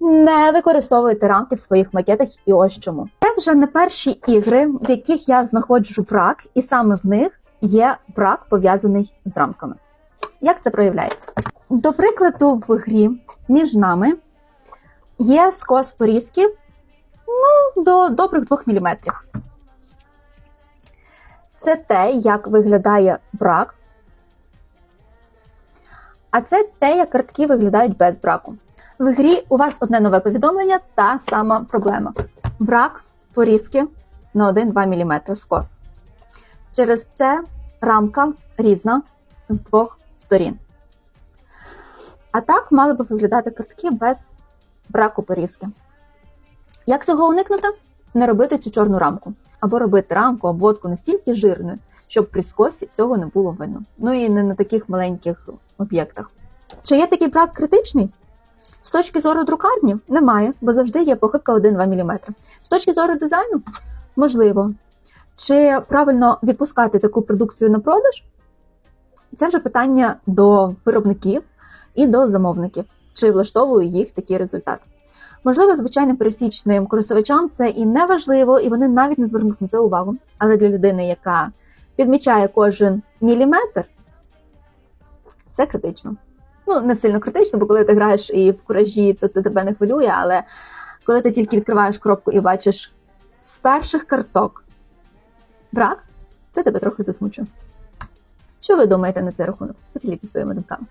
Не використовуйте рамки в своїх макетах і ось чому. Це вже не перші ігри, в яких я знаходжу брак, і саме в них є брак пов'язаний з рамками. Як це проявляється? До прикладу, в грі між нами є скос порізків ну, до добрих 2 мм. Це те, як виглядає брак. А це те, як картки виглядають без браку. В грі у вас одне нове повідомлення та сама проблема. Брак порізки на 1-2 мм скос. Через це рамка різна з двох сторін. А так мали би виглядати картки без браку порізки. Як цього уникнути? Не робити цю чорну рамку. Або робити рамку, обводку настільки жирною, щоб при скосі цього не було видно. Ну і не на таких маленьких об'єктах. Чи є такий брак критичний? З точки зору друкарні немає, бо завжди є похибка 1-2 мм. З точки зору дизайну можливо. Чи правильно відпускати таку продукцію на продаж? Це вже питання до виробників і до замовників, чи влаштовує їх такий результат. Можливо, звичайним пересічним користувачам це і не важливо, і вони навіть не звернуть на це увагу. Але для людини, яка підмічає кожен міліметр, це критично. Ну, не сильно критично, бо коли ти граєш і в куражі, то це тебе не хвилює. Але коли ти тільки відкриваєш коробку і бачиш з перших карток брак, це тебе трохи засмучує. Що ви думаєте на цей рахунок? Поділіться своїми думками.